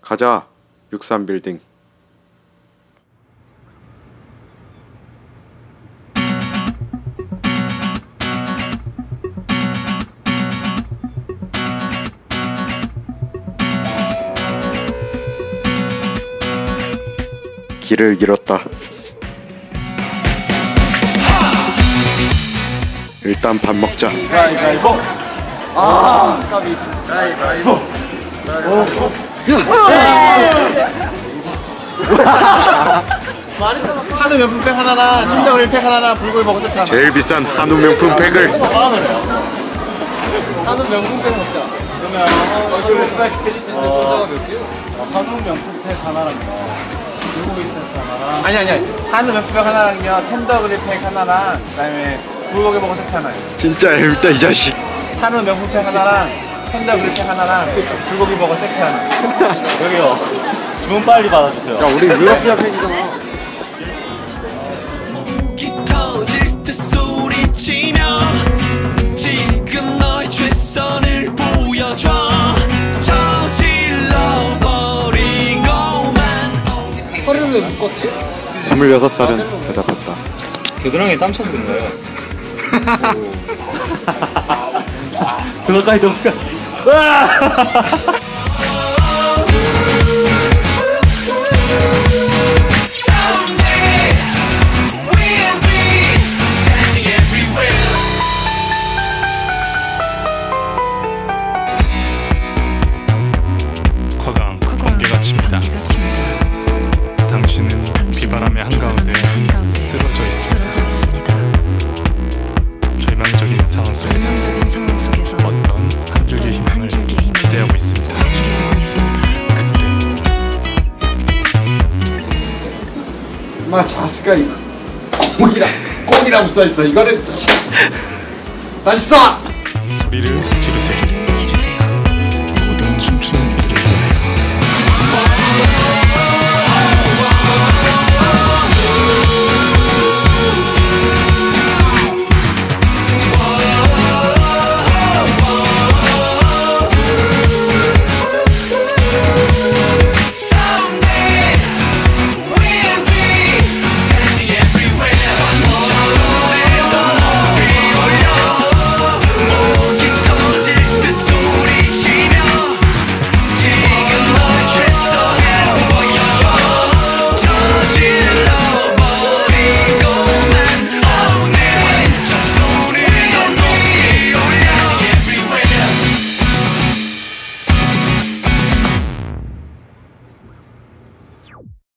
가자 63빌딩 길을 잃었다 일단 밥 먹자 가위바위보. 아, 까비. 가위바위보. 한우 명품팩 하나랑 흰덩어리 팩 하나랑 불고기 때 하나. 제일 비싼 한우 명품 팩을 한우 명품팩 먹자. 그러면 어, 한우 명품팩 하나랑 불고기 세트 하나랑 아니 아니 아니 한우 명품팩 하나랑요 텐더그리 팩 하나랑 그다음에 불고기 세트 하나요. 진짜 얄밉다 이 자식 한우 명품팩 하나랑 텐더그리 팩 하나랑 불고기 먹을 세트 하나. 여기요. 주문 빨리 받아주세요. 야 우리 너의 최선을 보여줘 저질러버리고만 26살은 대답했다 겨드랑이에 땀 차서 그런 거예요. 그거까지 넘겨. Someday 과강 번개가 칩니다. 당신은 비바람의 한가운데 쓰러져 있습니다. 절망적인 상황 속에서 어떤 한 줄기 희망을 기대하고 있습니다. 그때. 마 자스가 이거 꽁이라 꽁이라고 써있어. 이거는 다시 써 소리를